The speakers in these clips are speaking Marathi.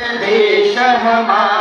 देशः मा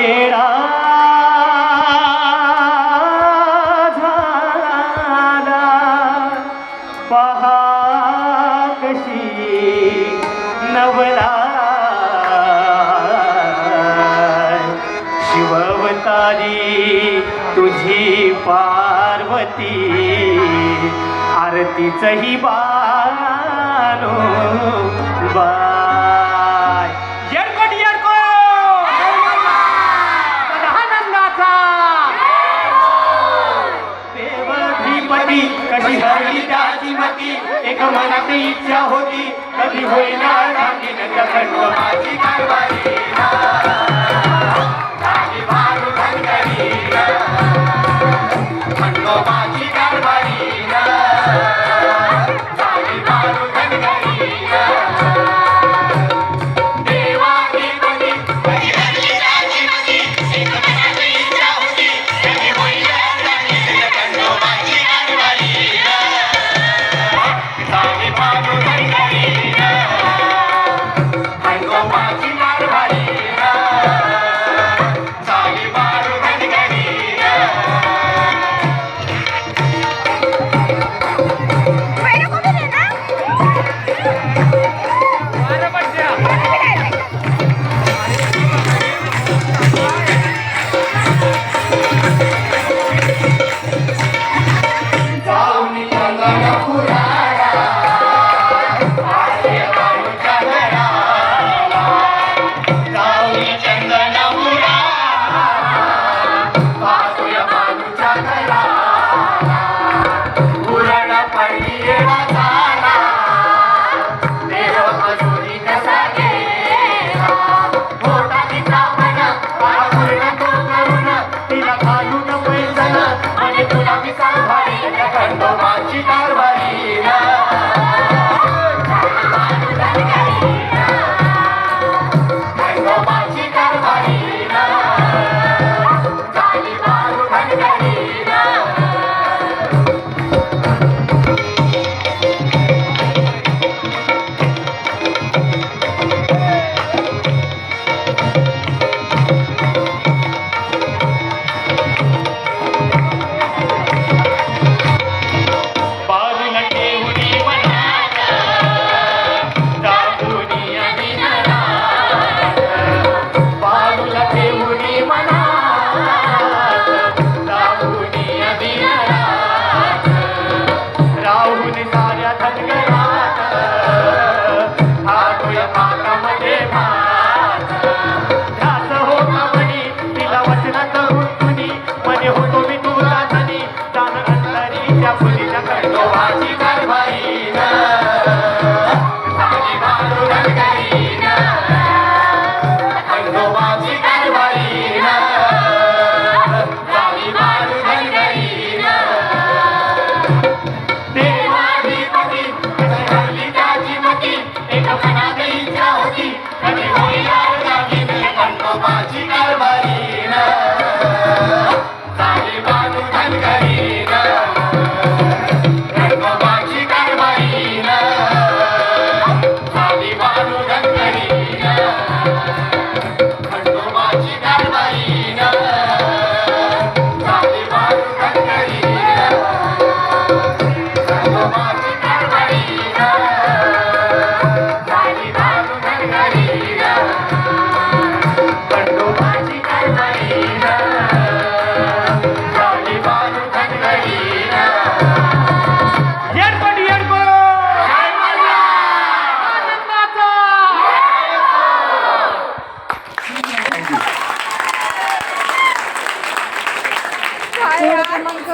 वेडा झाला पहा कशी नवरा शिववतारी तुझी पार्वती आरतीचही बानो बा मनात इच्छा होती कधी होईना रांगी नंतर माझी कारवाई भारू धनगरी खंडोबा